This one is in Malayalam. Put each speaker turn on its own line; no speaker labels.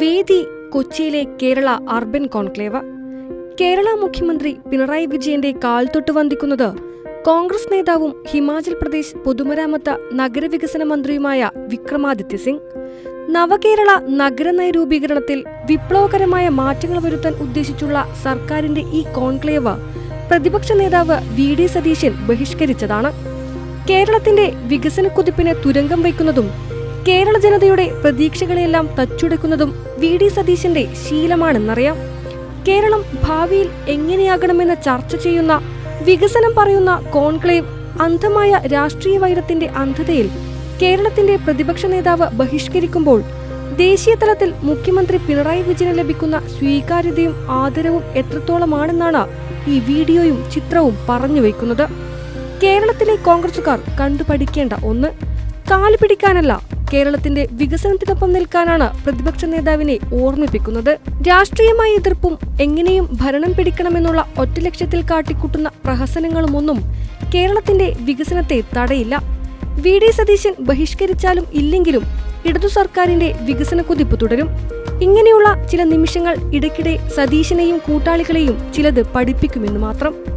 വേദി കൊച്ചിയിലെ കേരള അർബൻ കോൺക്ലേവ്. കേരള മുഖ്യമന്ത്രി പിണറായി വിജയന്റെ കാൽ തൊട്ട് വന്ദിക്കുന്നത് കോൺഗ്രസ് നേതാവും ഹിമാചൽ പ്രദേശ് പൊതുമരാമത്ത് നഗരവികസന മന്ത്രിയുമായ വിക്രമാദിത്യ സിംഗ്. നവകേരള നഗര നയരൂപീകരണത്തിൽ വിപ്ലവകരമായ മാറ്റങ്ങൾ വരുത്താൻ ഉദ്ദേശിച്ചുള്ള സർക്കാരിന്റെ ഈ കോൺക്ലേവ് പ്രതിപക്ഷ നേതാവ് വി ഡി സതീശൻ ബഹിഷ്കരിച്ചതാണ്. കേരളത്തിന്റെ വികസന കുതിപ്പിന് തുരങ്കം വയ്ക്കുന്നതും കേരള ജനതയുടെ പ്രതീക്ഷകളെല്ലാം തച്ചുടക്കുന്നതും വി ഡി സതീശന്റെ ശീലമാണെന്നറിയാം. കേരളം ഭാവിയിൽ എങ്ങനെയാകണമെന്ന് ചർച്ച ചെയ്യുന്ന വികസനം പറയുന്ന കോൺക്ലേവ് അന്ധമായ രാഷ്ട്രീയ വൈരത്തിന്റെ അന്ധതയിൽ കേരളത്തിന്റെ പ്രതിപക്ഷ നേതാവ് ബഹിഷ്കരിക്കുമ്പോൾ ദേശീയ തലത്തിൽ മുഖ്യമന്ത്രി പിണറായി വിജയന് ലഭിക്കുന്ന സ്വീകാര്യതയും ആദരവും എത്രത്തോളമാണെന്നാണ് ഈ വീഡിയോയും ചിത്രവും പറഞ്ഞു വയ്ക്കുന്നത്. കേരളത്തിലെ കോൺഗ്രസുകാർ കണ്ടുപഠിക്കേണ്ട ഒന്ന് കാൽ പിടിക്കാനല്ല കേരളത്തിന്റെ വികസനത്തിനൊപ്പം നിൽക്കാനാണ് പ്രതിപക്ഷ നേതാവിനെ ഓർമ്മിപ്പിക്കുന്നത്. രാഷ്ട്രീയമായ എതിർപ്പും എങ്ങനെയും ഭരണം പിടിക്കണമെന്നുള്ള ഒറ്റ ലക്ഷ്യത്തിൽ കാട്ടിക്കൂട്ടുന്ന പ്രഹസനങ്ങളുമൊന്നും കേരളത്തിന്റെ വികസനത്തെ തടയില്ല. വി. ഡി. സതീശൻ ബഹിഷ്കരിച്ചാലും ഇല്ലെങ്കിലും ഇടതു സർക്കാരിന്റെ വികസന കുതിപ്പ് തുടരും. ഇങ്ങനെയുള്ള ചില നിമിഷങ്ങൾ ഇടയ്ക്കിടെ സതീശനെയും കൂട്ടാളികളെയും ചിലത് പഠിപ്പിക്കുമെന്ന് മാത്രം.